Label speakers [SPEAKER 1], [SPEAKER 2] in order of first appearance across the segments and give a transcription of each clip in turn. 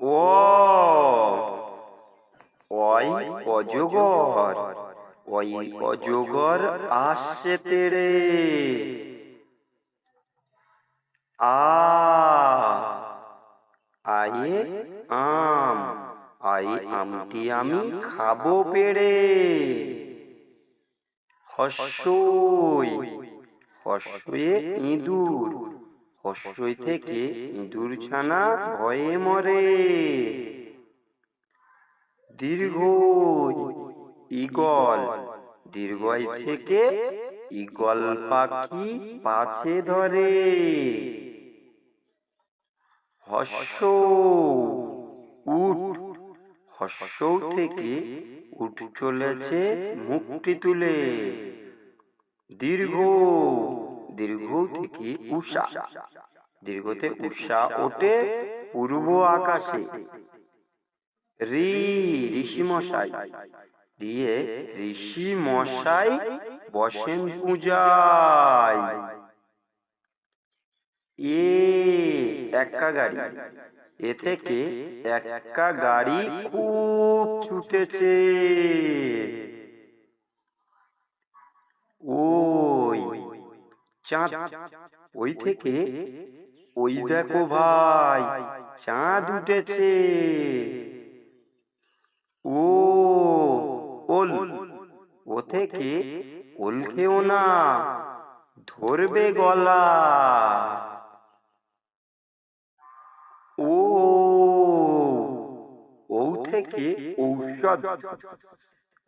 [SPEAKER 1] ও ওই অজগর। ওই অজগর আসছে তেড়ে আ। আয়ে আম। আই আমটি আমি খাব পেড়ে হস্যই। হস্যে ইঁদুর। হস্যই থেকে ইঁদুর ছানা ভয়ে মরে। দীর্ঘ ইগল। দীর্ঘই থেকে ইগল পাখি পাছে ধরে। হস্য উট হস্য থেকে উঠ চলেছে মুখটি তুলে। দীর্ঘ দীর্ঘ থেকে উষা। দীর্ঘতে উষা ওঠে পূর্ব আকাশে। ঋ ঋষি মশাই দিয়ে ঋষি মশাই বসেন পূজায়। এ একা গাড়ি। এ থেকে একা গাড়ি খুব ছুটেছে ওই চাঁদ। ওই থেকে ওই দেখো ভাই চাঁদ উঠেছে। ও ওল ও থেকে ওল খেও না ধরবে গলা। ও ও থেকে ঔষধ।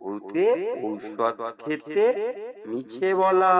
[SPEAKER 1] ওতে ঔষধ খেতে মিছে বলা।